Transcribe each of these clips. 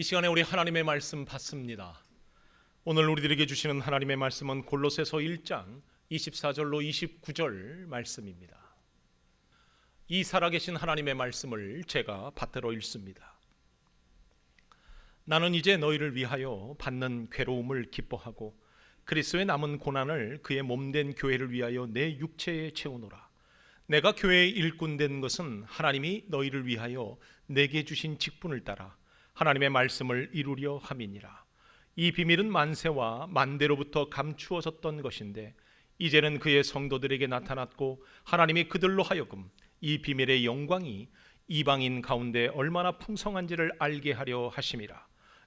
이 시간에 우리 하나님의 말씀 받습니다. 오늘 우리들에게 주시는 하나님의 말씀은 골로새서 1장 24절로 29절 말씀입니다. 이 살아계신 하나님의 말씀을 제가 받들어 읽습니다. 나는 이제 너희를 위하여 받는 괴로움을 기뻐하고 그리스도의 남은 고난을 그의 몸된 교회를 위하여 내 육체에 채우노라. 내가 교회의 일꾼 된 것은 하나님이 너희를 위하여 내게 주신 직분을 따라 하나님의 말씀을 이루려 함이니라. 이 비밀은 만세와 만대로부터 감추어졌던 것인데 이제는 그의 성도들에게 나타났고 하나님이 그들로 하여금 이 비밀의 영광이 이방인 가운데 얼마나 풍성한지를 알게 하려 하심이라.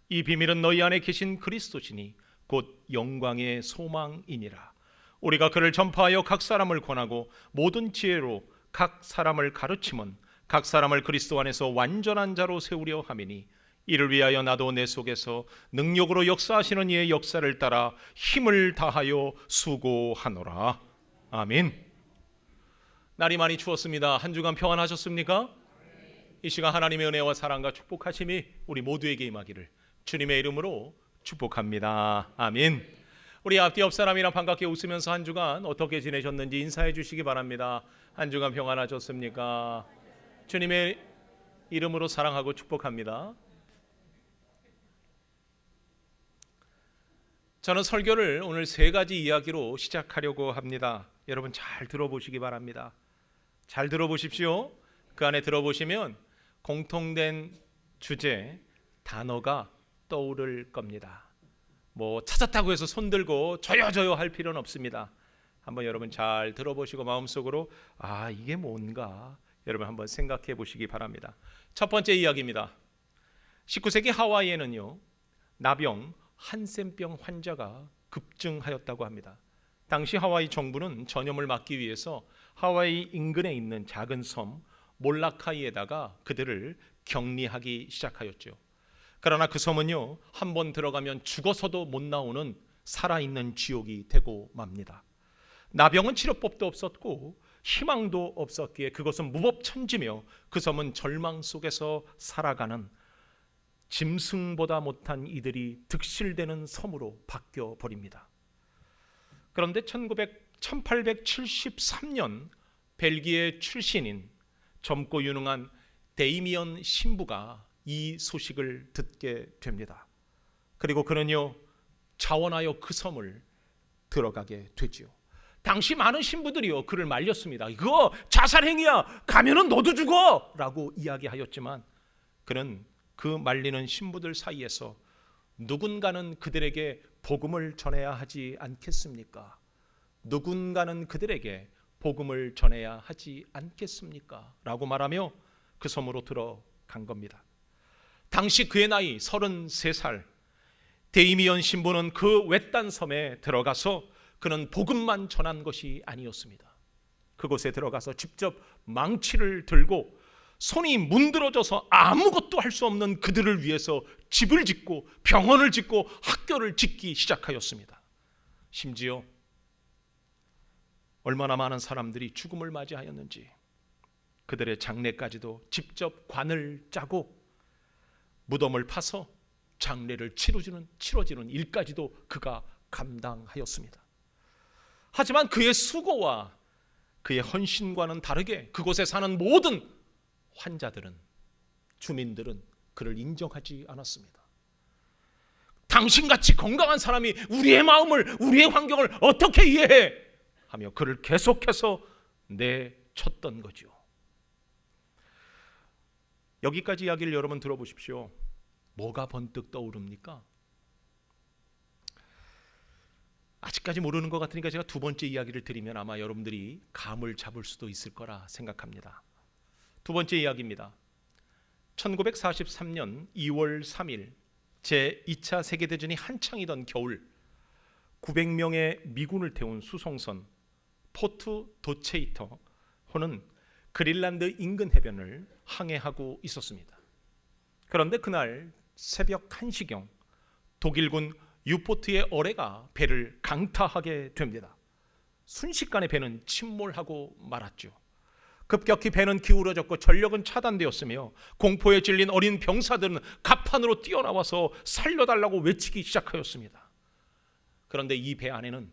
이 비밀은 너희 안에 계신 그리스도시니 곧 영광의 소망이니라. 우리가 그를 전파하여 각 사람을 권하고 모든 지혜로 각 사람을 가르침은 각 사람을 그리스도 안에서 완전한 자로 세우려 함이니 이를 위하여 나도 내 속에서 능력으로 역사하시는 이의 역사를 따라 힘을 다하여 수고하노라. 아멘. 날이 많이 추웠습니다. 한 주간 평안하셨습니까? 이 시간 하나님의 은혜와 사랑과 축복하심이 우리 모두에게 임하기를 주님의 이름으로 축복합니다. 아멘. 우리 앞뒤 옆 사람이랑 반갑게 웃으면서 한 주간 어떻게 지내셨는지 인사해 주시기 바랍니다. 한 주간 평안하셨습니까? 주님의 이름으로 사랑하고 축복합니다. 저는 설교를 오늘 세 가지 이야기로 시작하려고 합니다. 여러분 잘 들어보시기 바랍니다. 잘 들어보십시오. 그 안에 들어보시면 공통된 주제 단어가 떠오를 겁니다. 뭐 찾았다고 해서 손 들고 저요 저요 할 필요는 없습니다. 한번 여러분 잘 들어보시고 마음속으로 아 이게 뭔가 여러분 한번 생각해 보시기 바랍니다. 첫 번째 이야기입니다. 19세기 하와이에는요 나병 한센병 환자가 급증하였다고 합니다. 당시 하와이 정부는 전염을 막기 위해서 하와이 인근에 있는 작은 섬 몰라카이에다가 그들을 격리하기 시작하였죠. 그러나 그 섬은요 한 번 들어가면 죽어서도 못 나오는 살아있는 지옥이 되고 맙니다. 나병은 치료법도 없었고 희망도 없었기에 그것은 무법천지며 그 섬은 절망 속에서 살아가는 짐승보다 못한 이들이 득실되는 섬으로 바뀌어 버립니다. 그런데 1900, 1873년 벨기에 출신인 젊고 유능한 데이미언 신부가 이 소식을 듣게 됩니다. 그리고 그는요 자원하여 그 섬을 들어가게 되지요. 당시 많은 신부들이요 그를 말렸습니다. 이거 자살행위야. 가면은 너도 죽어라고 이야기하였지만 그는 그 말리는 신부들 사이에서 누군가는 그들에게 복음을 전해야 하지 않겠습니까? 누군가는 그들에게 복음을 전해야 하지 않겠습니까? 라고 말하며 그 섬으로 들어간 겁니다. 당시 그의 나이 33살 데이미언 신부는 그 외딴 섬에 들어가서 그는 복음만 전한 것이 아니었습니다. 그곳에 들어가서 직접 망치를 들고 손이 문드러져서 아무것도 할 수 없는 그들을 위해서 집을 짓고 병원을 짓고 학교를 짓기 시작하였습니다. 심지어 얼마나 많은 사람들이 죽음을 맞이하였는지 그들의 장례까지도 직접 관을 짜고 무덤을 파서 장례를 치러주는 치러지는 일까지도 그가 감당하였습니다. 하지만 그의 수고와 그의 헌신과는 다르게 그곳에 사는 모든 환자들은 주민들은 그를 인정하지 않았습니다. 당신같이 건강한 사람이 우리의 마음을 우리의 환경을 어떻게 이해해? 하며 그를 계속해서 내쳤던 거죠. 여기까지 이야기를 여러분 들어보십시오. 뭐가 번뜩 떠오릅니까? 아직까지 모르는 것 같으니까 제가 두 번째 이야기를 드리면 아마 여러분들이 감을 잡을 수도 있을 거라 생각합니다. 두 번째 이야기입니다. 1943년 2월 3일 제 2차 세계 대전이 한창이던 겨울 900명의 미군을 태운 수송선 포트 도체이터 호는 그린란드 인근 해변을 항해하고 있었습니다. 그런데 그날 새벽 1시경 독일군 유포트의 어뢰가 배를 강타하게 됩니다. 순식간에 배는 침몰하고 말았죠. 급격히 배는 기울어졌고 전력은 차단되었으며 공포에 질린 어린 병사들은 갑판으로 뛰어나와서 살려달라고 외치기 시작하였습니다. 그런데 이 배 안에는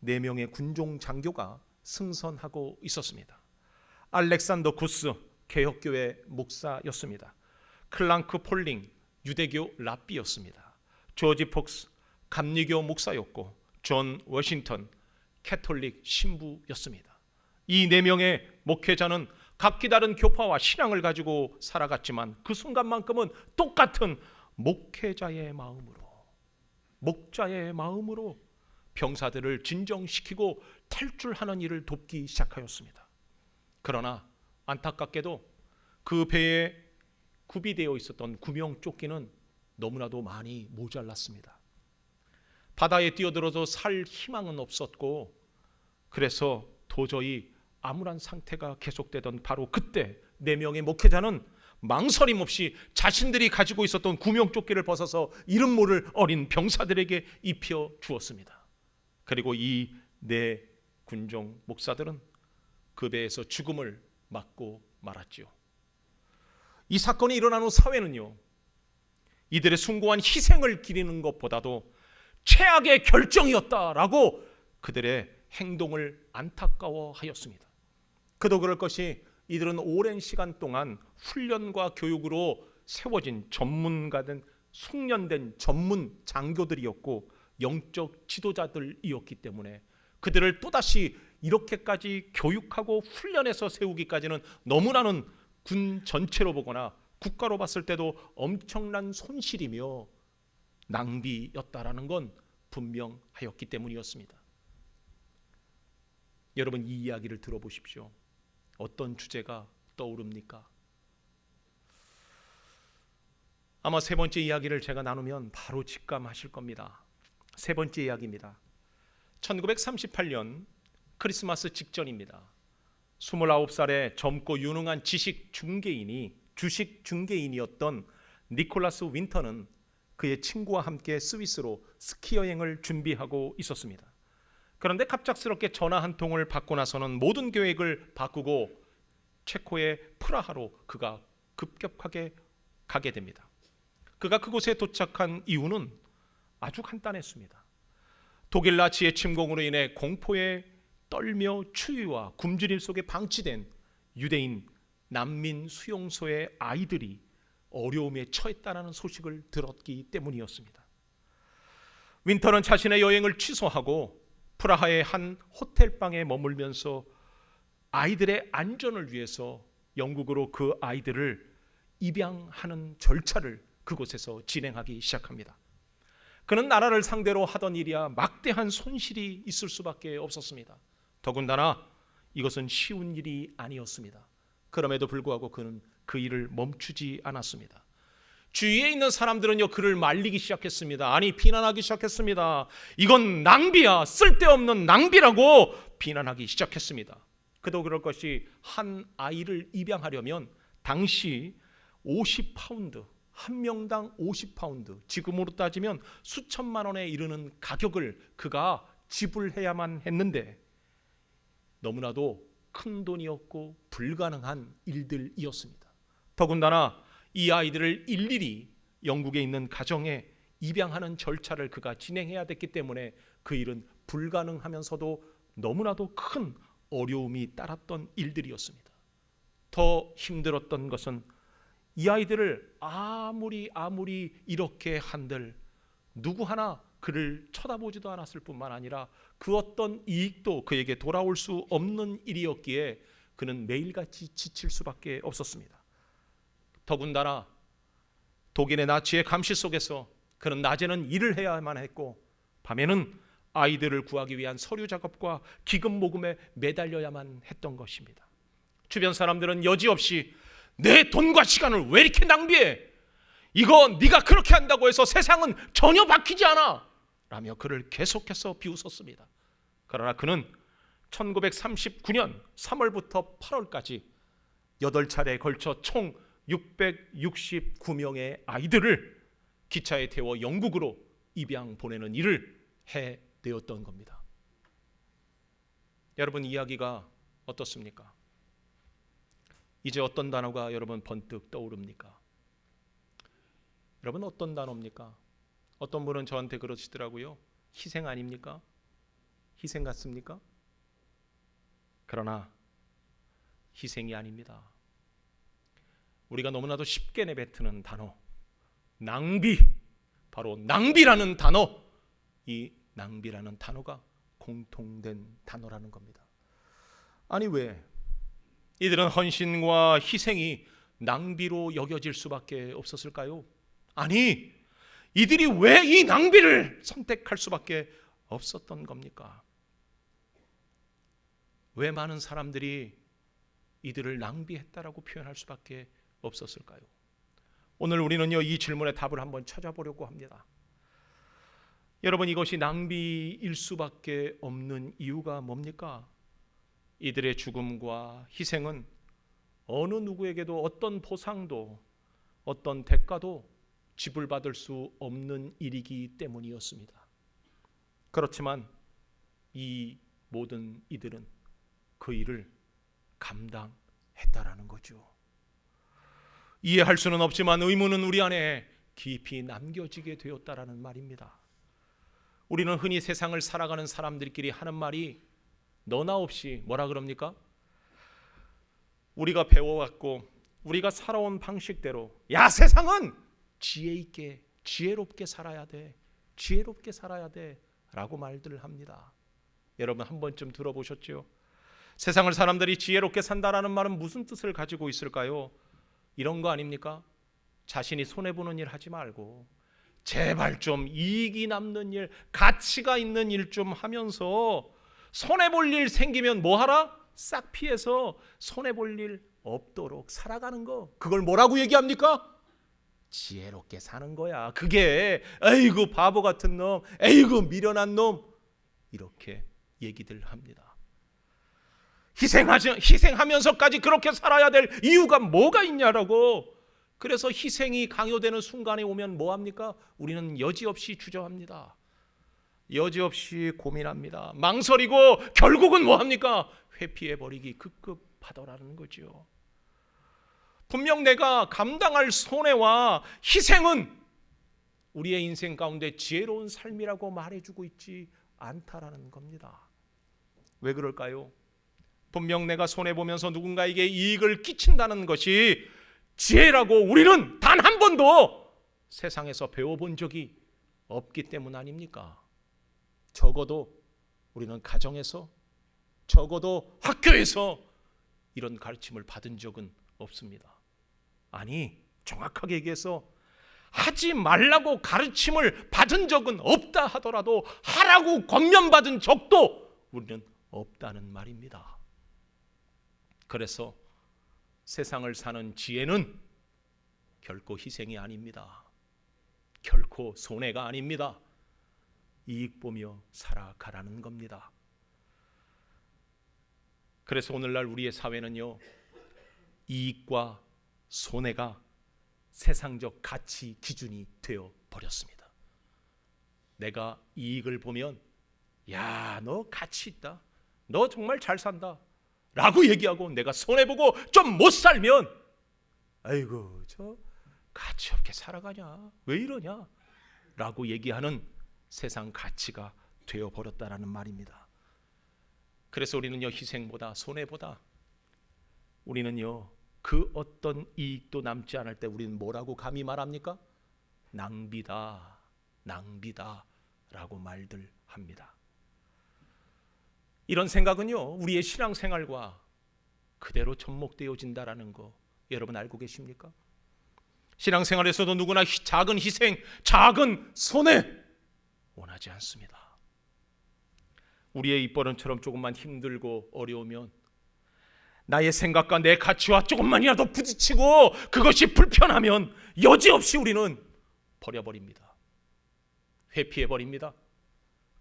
네 명의 군종 장교가 승선하고 있었습니다. 알렉산더 구스 개혁교회 목사였습니다. 클랑크 폴링 유대교 랍비였습니다. 조지 폭스 감리교 목사였고 존 워싱턴 캐톨릭 신부였습니다. 이 네 명의 목회자는 각기 다른 교파와 신앙을 가지고 살아갔지만 그 순간만큼은 똑같은 목회자의 마음으로 목자의 마음으로 병사들을 진정시키고 탈출하는 일을 돕기 시작하였습니다. 그러나 안타깝게도 그 배에 구비되어 있었던 구명 조끼는 너무나도 많이 모자랐습니다. 바다에 뛰어들어서 살 희망은 없었고 그래서 도저히 암울한 상태가 계속되던 바로 그때 네 명의 목회자는 망설임 없이 자신들이 가지고 있었던 구명조끼를 벗어서 이름 모를 어린 병사들에게 입혀 주었습니다. 그리고 이 네 군종 목사들은 그 배에서 죽음을 맞고 말았지요. 이 사건이 일어난 후 사회는요. 이들의 숭고한 희생을 기리는 것보다도 최악의 결정이었다라고 그들의 행동을 안타까워하였습니다. 그도 그럴 것이 이들은 오랜 시간 동안 훈련과 교육으로 세워진 전문가된 숙련된 전문 장교들이었고 영적 지도자들이었기 때문에 그들을 또다시 이렇게까지 교육하고 훈련해서 세우기까지는 너무나는 군 전체로 보거나 국가로 봤을 때도 엄청난 손실이며 낭비였다라는 건 분명하였기 때문이었습니다. 여러분 이 이야기를 들어보십시오. 어떤 주제가 떠오릅니까? 아마 세 번째 이야기를 제가 나누면 바로 직감하실 겁니다. 세 번째 이야기입니다. 1938년 크리스마스 직전입니다. 29살의 젊고 유능한 지식 중개인이 주식 중개인이었던 니콜라스 윈터는 그의 친구와 함께 스위스로 스키 여행을 준비하고 있었습니다. 그런데 갑작스럽게 전화 한 통을 받고 나서는 모든 계획을 바꾸고 체코의 프라하로 그가 급격하게 가게 됩니다. 그가 그곳에 도착한 이유는 아주 간단했습니다. 독일 나치의 침공으로 인해 공포에 떨며 추위와 굶주림 속에 방치된 유대인 난민 수용소의 아이들이 어려움에 처했다는 소식을 들었기 때문이었습니다. 윈터는 자신의 여행을 취소하고 프라하의 한 호텔 방에 머물면서 아이들의 안전을 위해서 영국으로 그 아이들을 입양하는 절차를 그곳에서 진행하기 시작합니다. 그는 나라를 상대로 하던 일이야 막대한 손실이 있을 수밖에 없었습니다. 더군다나 이것은 쉬운 일이 아니었습니다. 그럼에도 불구하고 그는 그 일을 멈추지 않았습니다. 주위에 있는 사람들은요 그를 말리기 시작했습니다. 아니 비난하기 시작했습니다. 이건 낭비야, 쓸데없는 낭비라고 비난하기 시작했습니다. 그도 그럴 것이 한 아이를 입양하려면 당시 50파운드 한 명당 50파운드 지금으로 따지면 수천만 원에 이르는 가격을 그가 지불해야만 했는데 너무나도 큰 돈이었고 불가능한 일들이었습니다. 더군다나 이 아이들을 일일이 영국에 있는 가정에 입양하는 절차를 그가 진행해야 됐기 때문에 그 일은 불가능하면서도 너무나도 큰 어려움이 따랐던 일들이었습니다. 더 힘들었던 것은 이 아이들을 아무리 아무리 이렇게 한들 누구 하나 그를 쳐다보지도 않았을 뿐만 아니라 그 어떤 이익도 그에게 돌아올 수 없는 일이었기에 그는 매일같이 지칠 수밖에 없었습니다. 더군다나 독일의 나치의 감시 속에서 그는 낮에는 일을 해야만 했고 밤에는 아이들을 구하기 위한 서류 작업과 기금 모금에 매달려야만 했던 것입니다. 주변 사람들은 여지없이 내 돈과 시간을 왜 이렇게 낭비해? 이거 네가 그렇게 한다고 해서 세상은 전혀 바뀌지 않아. 라며 그를 계속해서 비웃었습니다. 그러나 그는 1939년 3월부터 8월까지 8차례에 걸쳐 총 669명의 아이들을 기차에 태워 영국으로 입양 보내는 일을 해내었던 겁니다. 여러분 이야기가 어떻습니까? 이제 어떤 단어가 여러분 번뜩 떠오릅니까? 여러분 어떤 단어입니까? 어떤 분은 저한테 그러시더라고요. 희생 아닙니까? 희생 같습니까? 그러나 희생이 아닙니다. 우리가 너무나도 쉽게 내뱉는 단어 낭비 바로 낭비라는 단어 이 낭비라는 단어가 공통된 단어라는 겁니다. 아니 왜 이들은 헌신과 희생이 낭비로 여겨질 수밖에 없었을까요? 아니 이들이 왜 이 낭비를 선택할 수밖에 없었던 겁니까? 왜 많은 사람들이 이들을 낭비했다라고 표현할 수밖에 없었 을까요? 오늘 우리는요 이 질문의 답을 한번 찾아보려고 합니다. 여러분 이것이 낭비일 수밖에 없는 이유가 뭡니까? 이들의 죽음과 희생은 어느 누구에게도 어떤 보상도 어떤 대가도 지불받을 수 없는 일이기 때문이었습니다. 그렇지만 이 모든 이들은 그 일을 감당했다라는 거죠. 이해할 수는 없지만 의무는 우리 안에 깊이 남겨지게 되었다라는 말입니다. 우리는 흔히 세상을 살아가는 사람들끼리 하는 말이 너나 없이 뭐라 그럽니까? 우리가 배워왔고 우리가 살아온 방식대로 야 세상은 지혜 있게 지혜롭게 살아야 돼 지혜롭게 살아야 돼라고 말들을 합니다. 여러분 한 번쯤 들어보셨죠? 세상을 사람들이 지혜롭게 산다라는 말은 무슨 뜻을 가지고 있을까요? 이런 거 아닙니까? 자신이 손해 보는 일 하지 말고 제발 좀 이익이 남는 일, 가치가 있는 일 좀 하면서 손해 볼 일 생기면 뭐 하라? 싹 피해서 손해 볼 일 없도록 살아가는 거. 그걸 뭐라고 얘기합니까? 지혜롭게 사는 거야. 그게 에이구 바보 같은 놈, 에이구 미련한 놈 이렇게 얘기들 합니다. 희생하지 희생하면서까지 그렇게 살아야 될 이유가 뭐가 있냐라고. 그래서 희생이 강요되는 순간에 오면 뭐 합니까? 우리는 여지없이 주저합니다. 여지없이 고민합니다. 망설이고 결국은 뭐 합니까? 회피해 버리기 급급하더라는 거죠. 분명 내가 감당할 손해와 희생은 우리의 인생 가운데 지혜로운 삶이라고 말해주고 있지 않다라는 겁니다. 왜 그럴까요? 분명 내가 손해 보면서 누군가에게 이익을 끼친다는 것이 지혜라고 우리는 단 한 번도 세상에서 배워본 적이 없기 때문 아닙니까? 적어도 우리는 가정에서 적어도 학교에서 이런 가르침을 받은 적은 없습니다. 아니, 정확하게 얘기해서 하지 말라고 가르침을 받은 적은 없다 하더라도 하라고 권면받은 적도 우리는 없다는 말입니다. 그래서 세상을 사는 지혜는 결코 희생이 아닙니다. 결코 손해가 아닙니다. 이익 보며 살아가라는 겁니다. 그래서 오늘날 우리의 사회는요, 이익과 손해가 세상적 가치 기준이 되어 버렸습니다. 내가 이익을 보면, 야, 너 가치 있다. 너 정말 잘 산다. 라고 얘기하고 내가 손해보고 좀 못 살면, 아이고, 저 가치 없게 살아가냐? 왜 이러냐? 라고 얘기하는 세상 가치가 되어 버렸다라는 말입니다. 그래서 우리는요 희생보다 손해보다 우리는요 그 어떤 이익도 남지 않을 때 우리는 뭐라고 감히 말합니까? 낭비다, 낭비다라고 말들 합니다. 이런 생각은요 우리의 신앙생활과 그대로 접목되어진다라는 거 여러분 알고 계십니까? 신앙생활에서도 누구나 작은 희생, 작은 손해 원하지 않습니다. 우리의 입버릇처럼 조금만 힘들고 어려우면 나의 생각과 내 가치와 조금만이라도 부딪히고 그것이 불편하면 여지없이 우리는 버려버립니다. 회피해 버립니다.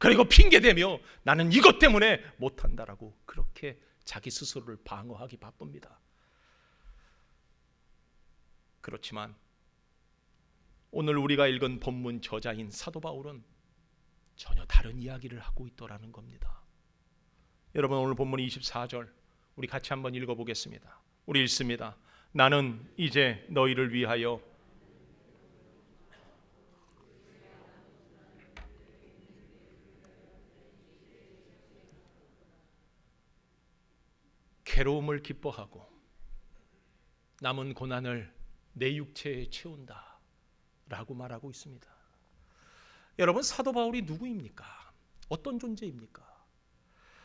그리고 핑계 대며 나는 이것 때문에 못한다라고 그렇게 자기 스스로를 방어하기 바쁩니다. 그렇지만 오늘 우리가 읽은 본문 저자인 사도 바울은 전혀 다른 이야기를 하고 있더라는 겁니다. 여러분 오늘 본문 24절 우리 같이 한번 읽어 보겠습니다. 우리 읽습니다. 나는 이제 너희를 위하여 괴로움을 기뻐하고 남은 고난을 내 육체에 채운다 라고 말하고 있습니다. 여러분 사도 바울이 누구입니까? 어떤 존재입니까?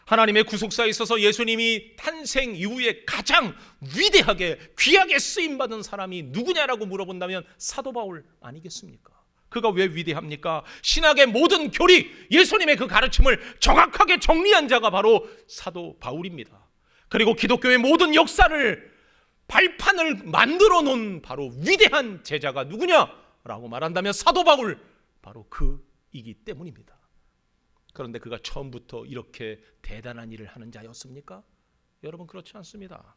하나님의 구속사에 있어서 예수님이 탄생 이후에 가장 위대하게 귀하게 쓰임 받은 사람이 누구냐라고 물어본다면 사도 바울 아니겠습니까? 그가 왜 위대합니까? 신학의 모든 교리, 예수님의 그 가르침을 정확하게 정리한 자가 바로 사도 바울입니다. 그리고 기독교의 모든 역사를 발판을 만들어 놓은 바로 위대한 제자가 누구냐라고 말한다면 사도 바울 바로 그이기 때문입니다. 그런데 그가 처음부터 이렇게 대단한 일을 하는 자였습니까? 여러분 그렇지 않습니다.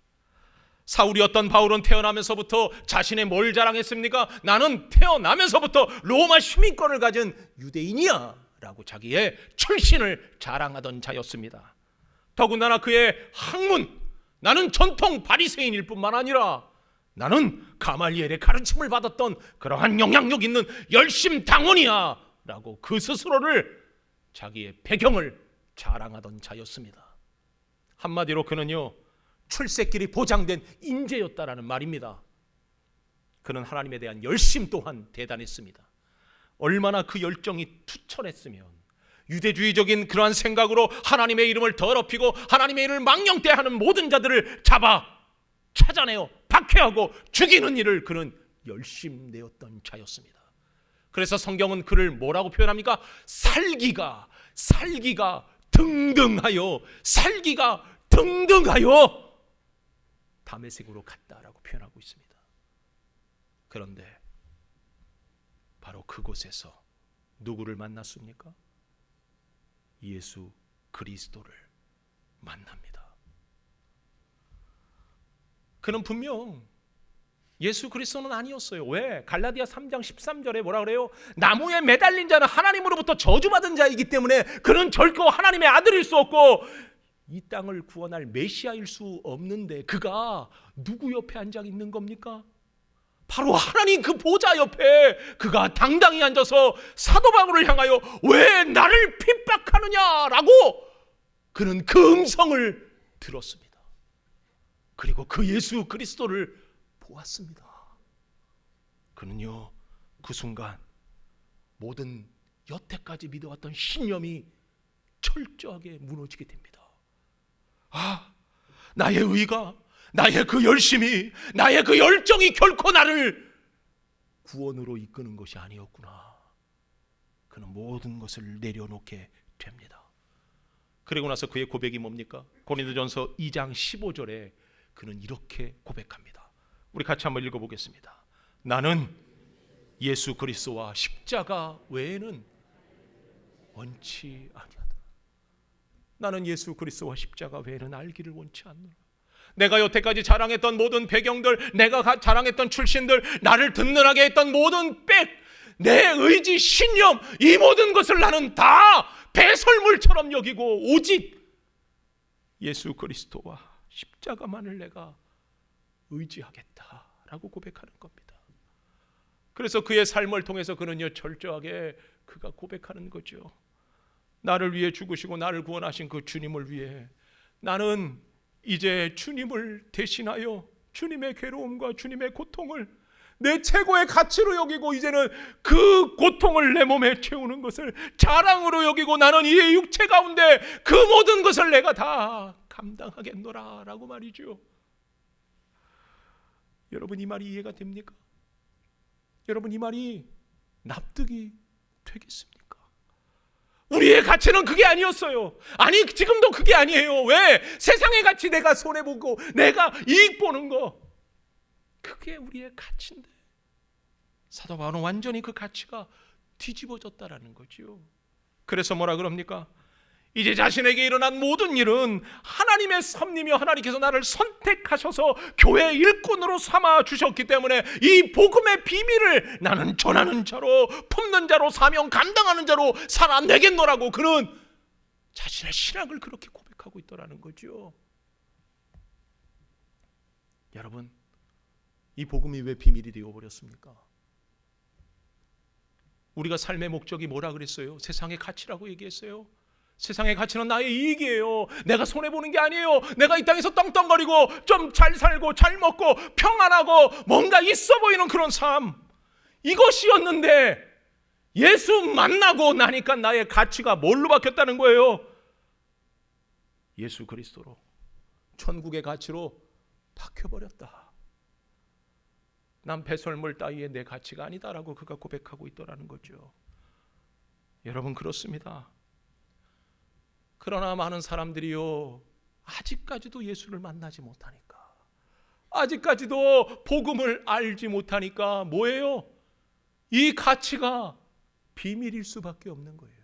사울이었던 바울은 태어나면서부터 자신의 뭘 자랑했습니까? 나는 태어나면서부터 로마 시민권을 가진 유대인이야 라고 자기의 출신을 자랑하던 자였습니다. 더군다나 그의 학문 나는 전통 바리새인일 뿐만 아니라 나는 가말리엘의 가르침을 받았던 그러한 영향력 있는 열심 당원이야 라고 그 스스로를 자기의 배경을 자랑하던 자였습니다. 한마디로 그는요 출세길이 보장된 인재였다라는 말입니다. 그는 하나님에 대한 열심 또한 대단했습니다. 얼마나 그 열정이 투철했으면 유대주의적인 그러한 생각으로 하나님의 이름을 더럽히고 하나님의 이름을 망령되하는 모든 자들을 잡아 찾아내어 박해하고 죽이는 일을 그는 열심 내었던 자였습니다. 그래서 성경은 그를 뭐라고 표현합니까? 살기가 살기가 등등하여 살기가 등등하여 담의색으로 갔다라고 표현하고 있습니다. 그런데 바로 그곳에서 누구를 만났습니까? 예수 그리스도를 만납니다. 그는 분명 예수 그리스도는 아니었어요. 왜? 갈라디아 3장 13절에 뭐라 그래요? 나무에 매달린 자는 하나님으로부터 저주받은 자이기 때문에 그는 결코 하나님의 아들일 수 없고 이 땅을 구원할 메시아일 수 없는데 그가 누구 옆에 앉아 있는 겁니까? 바로 하나님 그 보좌 옆에 그가 당당히 앉아서 사도 바울을 향하여 왜 나를 핍박하느냐라고 그는 그 음성을 들었습니다. 그리고 그 예수 그리스도를 보았습니다. 그는요 그 순간 모든 여태까지 믿어왔던 신념이 철저하게 무너지게 됩니다. 아, 나의 의가, 나의 그 열심이, 나의 그 열정이 결코 나를 구원으로 이끄는 것이 아니었구나. 그는 모든 것을 내려놓게 됩니다. 그리고 나서 그의 고백이 뭡니까? 고린도전서 2장 15절에 그는 이렇게 고백합니다. 우리 같이 한번 읽어 보겠습니다. 나는 예수 그리스도와 십자가 외에는 원치 아니하다. 나는 예수 그리스도와 십자가 외에는 알기를 원치 않노라. 내가 여태까지 자랑했던 모든 배경들, 내가 가- 자랑했던 출신들, 나를 든든하게 했던 모든 백, 내 의지, 신념, 이 모든 것을 나는 다 배설물처럼 여기고 오직 예수 그리스도와 십자가만을 내가 의지하겠다라고 고백하는 겁니다. 그래서 그의 삶을 통해서 그는요 철저하게 그가 고백하는 거죠. 나를 위해 죽으시고 나를 구원하신 그 주님을 위해 나는 이제 주님을 대신하여 주님의 괴로움과 주님의 고통을 내 최고의 가치로 여기고 이제는 그 고통을 내 몸에 채우는 것을 자랑으로 여기고 나는 이 육체 가운데 그 모든 것을 내가 다 감당하겠노라 라고 말이죠. 여러분 이 말이 이해가 됩니까? 여러분 이 말이 납득이 되겠습니까? 우리의 가치는 그게 아니었어요. 아니 지금도 그게 아니에요. 왜? 세상의 가치 내가 손해 보고 내가 이익 보는 거 그게 우리의 가치인데 사도 바울은 완전히 그 가치가 뒤집어졌다라는 거지요. 그래서 뭐라 그럽니까? 이제 자신에게 일어난 모든 일은 하나님의 섭리며 하나님께서 나를 선택하셔서 교회 일꾼으로 삼아 주셨기 때문에 이 복음의 비밀을 나는 전하는 자로 품는 자로 사명 감당하는 자로 살아내겠노라고 그는 자신의 신앙을 그렇게 고백하고 있더라는 거죠. 여러분, 이 복음이 왜 비밀이 되어 버렸습니까? 우리가 삶의 목적이 뭐라 그랬어요? 세상의 가치라고 얘기했어요. 세상의 가치는 나의 이익이에요. 내가 손해 보는 게 아니에요. 내가 이 땅에서 떵떵거리고 좀 잘 살고 잘 먹고 평안하고 뭔가 있어 보이는 그런 삶. 이것이었는데 예수 만나고 나니까 나의 가치가 뭘로 바뀌었다는 거예요? 예수 그리스도로 천국의 가치로 바뀌어 버렸다. 난 배설물 따위의 내 가치가 아니다라고 그가 고백하고 있더라는 거죠. 여러분 그렇습니다. 그러나 많은 사람들이요 아직까지도 예수를 만나지 못하니까 아직까지도 복음을 알지 못하니까 뭐예요? 이 가치가 비밀일 수밖에 없는 거예요.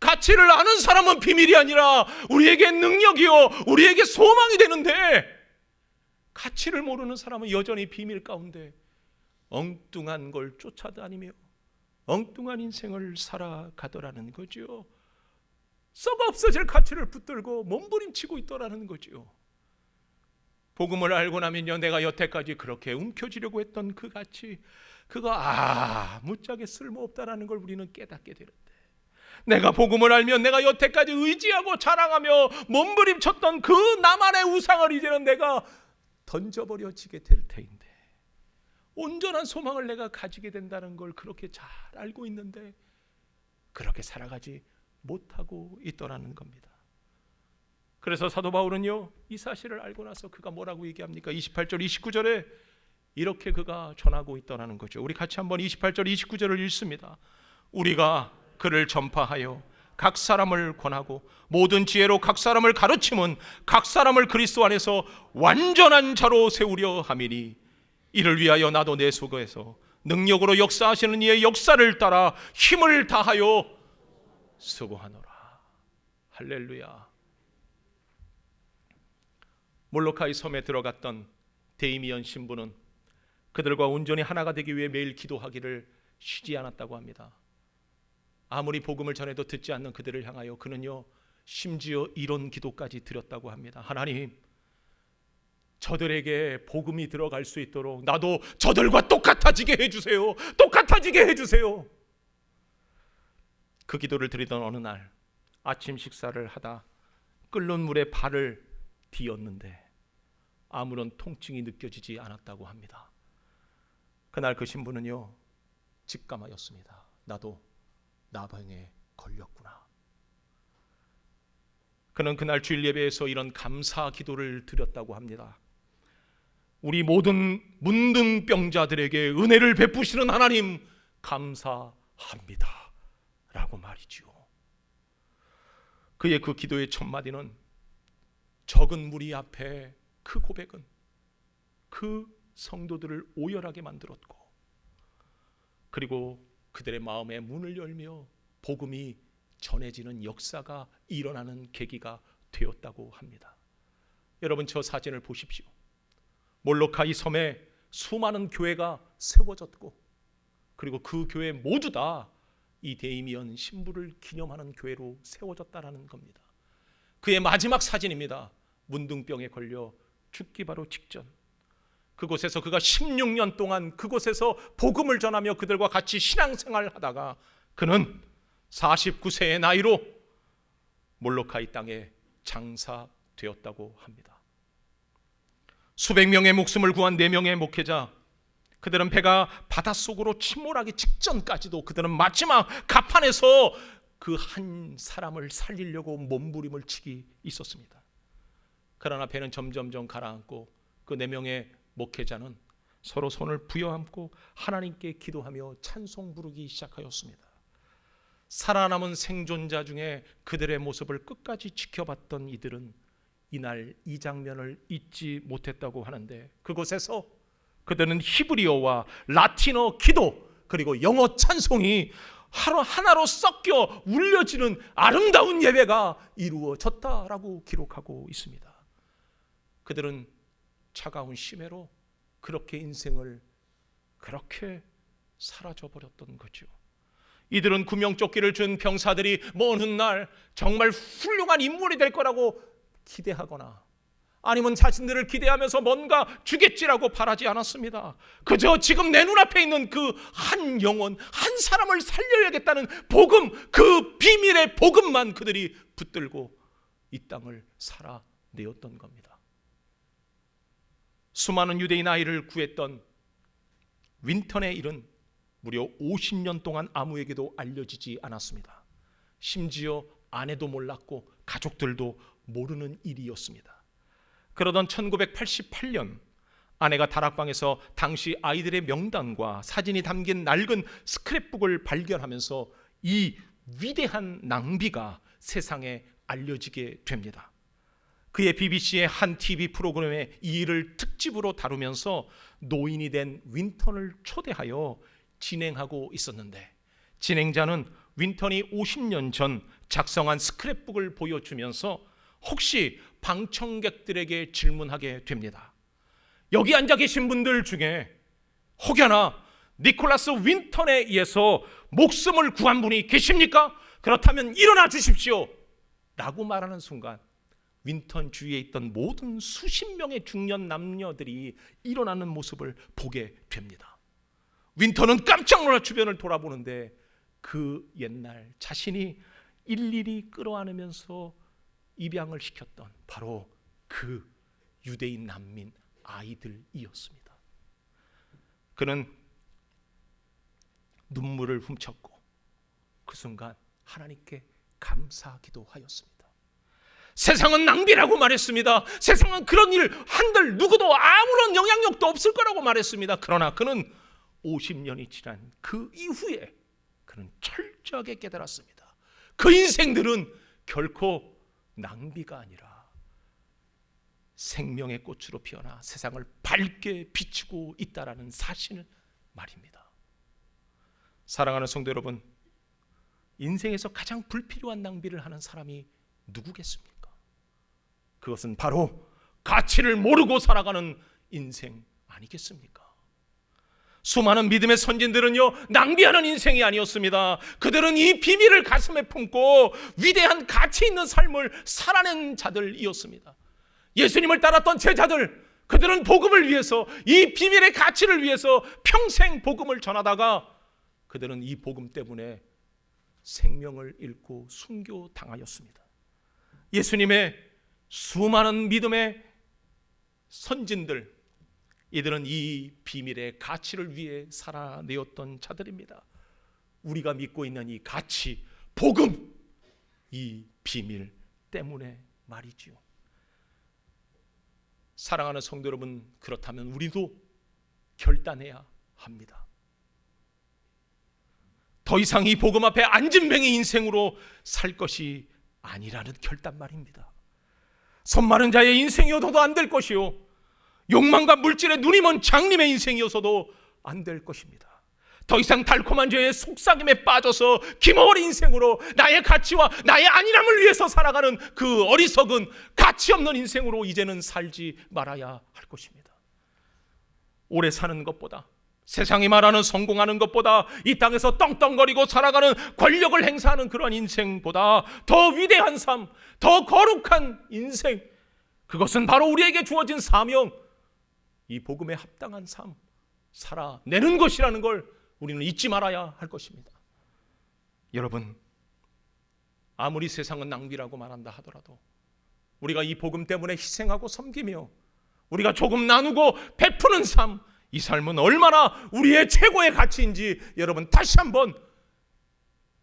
가치를 아는 사람은 비밀이 아니라 우리에게 능력이요 우리에게 소망이 되는데 가치를 모르는 사람은 여전히 비밀 가운데 엉뚱한 걸 쫓아다니며 엉뚱한 인생을 살아가더라는 거지요. 썩어 없어질 가치를 붙들고 몸부림치고 있더라는 거지요. 복음을 알고 나면요, 내가 여태까지 그렇게 움켜쥐려고 했던 그 가치, 그거 아 무짝에 쓸모없다라는 걸 우리는 깨닫게 되는데, 내가 복음을 알면 내가 여태까지 의지하고 자랑하며 몸부림쳤던 그 나만의 우상을 이제는 내가 던져버려지게 될 테인데, 온전한 소망을 내가 가지게 된다는 걸 그렇게 잘 알고 있는데, 그렇게 살아가지 못하고 있더라는 겁니다. 그래서 사도 바울은요, 이 사실을 알고 나서 그가 뭐라고 얘기합니까? 28절, 29절에 이렇게 그가 전하고 있더라는 거죠. 우리 같이 한번 28절, 29절을 읽습니다. 우리가 그를 전파하여 각 사람을 권하고 모든 지혜로 각 사람을 가르침은 각 사람을 그리스도 안에서 완전한 자로 세우려 함이니 이를 위하여 나도 내 속에서 능력으로 역사하시는 이의 역사를 따라 힘을 다하여 수고하노라. 할렐루야. 몰로카이 섬에 들어갔던 데이미언 신부는 그들과 온전히 하나가 되기 위해 매일 기도하기를 쉬지 않았다고 합니다. 아무리 복음을 전해도 듣지 않는 그들을 향하여 그는요 심지어 이런 기도까지 드렸다고 합니다. 하나님, 저들에게 복음이 들어갈 수 있도록 나도 저들과 똑같아지게 해주세요. 똑같아지게 해주세요. 그 기도를 드리던 어느 날 아침 식사를 하다 끓는 물에 발을 디었는데 아무런 통증이 느껴지지 않았다고 합니다. 그날 그 신부는요 직감하였습니다. 나도 나병에 걸렸구나. 그는 그날 주일 예배에서 이런 감사 기도를 드렸다고 합니다. 우리 모든 문둥병자들에게 은혜를 베푸시는 하나님 감사합니다. 라고 말이지요. 그의 그 기도의 첫 마디는 적은 무리 앞에 그 고백은 그 성도들을 오열하게 만들었고 그리고 그들의 마음에 문을 열며 복음이 전해지는 역사가 일어나는 계기가 되었다고 합니다. 여러분 저 사진을 보십시오. 몰로카이 섬에 수많은 교회가 세워졌고 그리고 그 교회 모두 다 이 데이미언 신부를 기념하는 교회로 세워졌다라는 겁니다. 그의 마지막 사진입니다. 문둥병에 걸려 죽기 바로 직전. 그곳에서 그가 16년 동안 그곳에서 복음을 전하며 그들과 같이 신앙생활을 하다가 그는 49세의 나이로 몰로카이 땅에 장사되었다고 합니다. 수백 명의 목숨을 구한 네 명의 목회자 그들은 배가 바닷속으로 침몰하기 직전까지도 그들은 마지막 갑판에서 그 한 사람을 살리려고 몸부림을 치기 있었습니다. 그러나 배는 점점점 가라앉고 그 네 명의 목회자는 서로 손을 부여안고 하나님께 기도하며 찬송 부르기 시작하였습니다. 살아남은 생존자 중에 그들의 모습을 끝까지 지켜봤던 이들은 이날 이 장면을 잊지 못했다고 하는데 그곳에서 그들은 히브리어와 라틴어 기도 그리고 영어 찬송이 하루 하나로 섞여 울려지는 아름다운 예배가 이루어졌다라고 기록하고 있습니다. 그들은 차가운 심해로 그렇게 인생을 그렇게 사라져 버렸던 거죠. 이들은 구명조끼를 준 병사들이 먼 훗날 정말 훌륭한 인물이 될 거라고 기대하거나 아니면 자신들을 기대하면서 뭔가 주겠지라고 바라지 않았습니다. 그저 지금 내 눈앞에 있는 그 한 영혼, 한 사람을 살려야겠다는 복음, 그 비밀의 복음만 그들이 붙들고 이 땅을 살아내었던 겁니다. 수많은 유대인 아이를 구했던 윈턴의 일은 무려 50년 동안 아무에게도 알려지지 않았습니다. 심지어 아내도 몰랐고 가족들도 모르는 일이었습니다. 그러던 1988년 아내가 다락방에서 당시 아이들의 명단과 사진이 담긴 낡은 스크랩북을 발견하면서 이 위대한 낭비가 세상에 알려지게 됩니다. 그의 BBC의 한 TV 프로그램에 이 일을 특집으로 다루면서 노인이 된 윈턴을 초대하여 진행하고 있었는데 진행자는 윈턴이 50년 전 작성한 스크랩북을 보여주면서 혹시 방청객들에게 질문하게 됩니다. 여기 앉아 계신 분들 중에 혹여나 니콜라스 윈턴에 의해서 목숨을 구한 분이 계십니까? 그렇다면 일어나 주십시오. 라고 말하는 순간 윈턴 주위에 있던 모든 수십 명의 중년 남녀들이 일어나는 모습을 보게 됩니다. 윈턴은 깜짝 놀라 주변을 돌아보는데 그 옛날 자신이 일일이 끌어안으면서 입양을 시켰던 바로 그 유대인 난민 아이들이었습니다. 그는 눈물을 훔쳤고 그 순간 하나님께 감사하기도 하였습니다. 세상은 낭비라고 말했습니다. 세상은 그런 일 한들 누구도 아무런 영향력도 없을 거라고 말했습니다. 그러나 그는 50년이 지난 그 이후에 그는 철저하게 깨달았습니다. 그 인생들은 결코 낭비가 아니라 생명의 꽃으로 피어나 세상을 밝게 비추고 있다라는 사실을 말입니다. 사랑하는 성도 여러분, 인생에서 가장 불필요한 낭비를 하는 사람이 누구겠습니까? 그것은 바로 가치를 모르고 살아가는 인생 아니겠습니까? 수많은 믿음의 선진들은요, 낭비하는 인생이 아니었습니다. 그들은 이 비밀을 가슴에 품고 위대한 가치 있는 삶을 살아낸 자들이었습니다. 예수님을 따랐던 제자들, 그들은 복음을 위해서, 이 비밀의 가치를 위해서 평생 복음을 전하다가 그들은 이 복음 때문에 생명을 잃고 순교당하였습니다. 예수님의 수많은 믿음의 선진들, 이들은 이 비밀의 가치를 위해 살아내었던 자들입니다. 우리가 믿고 있는 이 가치, 복음, 이 비밀 때문에 말이지요. 사랑하는 성도 여러분, 그렇다면 우리도 결단해야 합니다. 더 이상 이 복음 앞에 안진뱅이 인생으로 살 것이 아니라는 결단 말입니다. 손 마른 자의 인생이어도 안 될 것이요. 욕망과 물질에 눈이 먼 장님의 인생이어서도 안 될 것입니다. 더 이상 달콤한 죄의 속삭임에 빠져서 기머리 인생으로 나의 가치와 나의 안일함을 위해서 살아가는 그 어리석은 가치 없는 인생으로 이제는 살지 말아야 할 것입니다. 오래 사는 것보다 세상이 말하는 성공하는 것보다 이 땅에서 떵떵거리고 살아가는 권력을 행사하는 그런 인생보다 더 위대한 삶, 더 거룩한 인생, 그것은 바로 우리에게 주어진 사명, 이 복음에 합당한 삶, 살아내는 것이라는 걸 우리는 잊지 말아야 할 것입니다. 여러분, 아무리 세상은 낭비라고 말한다 하더라도 우리가 이 복음 때문에 희생하고 섬기며 우리가 조금 나누고 베푸는 삶, 이 삶은 얼마나 우리의 최고의 가치인지 여러분 다시 한번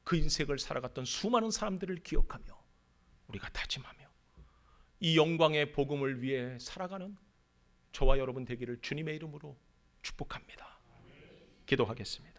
그 인생을 살아갔던 수많은 사람들을 기억하며 우리가 다짐하며 이 영광의 복음을 위해 살아가는 저와 여러분 되기를 주님의 이름으로 축복합니다. 기도하겠습니다.